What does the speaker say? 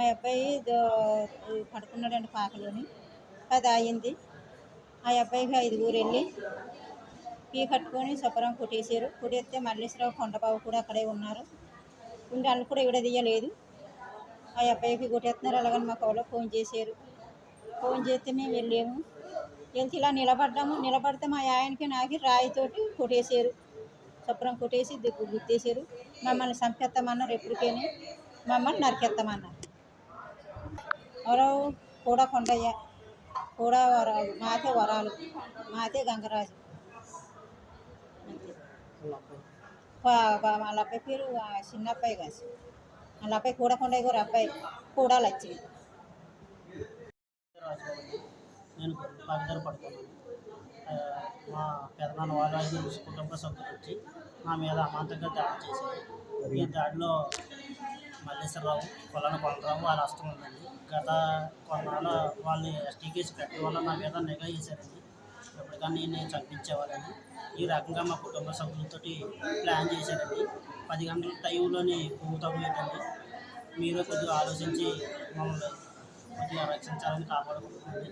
మా అబ్బాయి పడుకున్నాడండి పాకలోని. అది అయింది ఆ అబ్బాయికి ఐదుగురు వెళ్ళి పీ కట్టుకొని శుభ్రం కొట్టేశారు. కొట్టేస్తే మల్లేశ్వరరావు కొండబాబు కూడా అక్కడే ఉన్నారు. ఉండి వాళ్ళు కూడా విడదీయలేదు ఆ అబ్బాయికి కొట్టేస్తున్నారు. అలాగని మాకు ఎవరో ఫోన్ చేశారు. ఫోన్ చేస్తే మేము వెళ్ళాము. వెళ్తే ఇలా నిలబడ్డాము. నిలబడితే మా ఆయనకి నాకి రాయితోటి కొట్టేశారు. శుభ్రం కొట్టేసి దిగ్గు గుర్తేశారు మమ్మల్ని చంపేస్తామన్నారు ఎప్పటికైనా. మమ్మల్ని నరికేస్తామన్నారు. ఎవరో కూడా కొండయ్య. కూడా వరాలు. మాతే వరాలు. మాతే గంగరాజు. వాళ్ళ అబ్బాయి పేరు చిన్న అబ్బాయి కాదు. వాళ్ళ అబ్బాయి కూడా కొండయ్య గారు అబ్బాయి. కూడా లచ్చి. నేను పక్కన పడుతున్నాను మా పెదనాన్న వాళ్ళ కుటుంబ సభ్యులు వచ్చి నా మీద అమాంతంగా దాడి చేశారు. ఈ దాడిలో మల్లేశ్వరరావు కొలను కొండరావు వాళ్ళ అస్తం ఉందండి. గత కొన్నాళ్ళ వాళ్ళని ఎస్టీ కేసు కట్టడం వల్ల నా మీద నిఘా చేశారండి ఎప్పటికన్నా నేను చంపించేవాళ్ళని ఈ రకంగా మా కుటుంబ సభ్యులతోటి ప్లాన్ చేశారండి. పది గంటల టైంలోని పువ్వు మీరు కొద్దిగా ఆలోచించి మమ్మల్ని కొద్దిగా రక్షించాలని కాపాడుకుంటుంది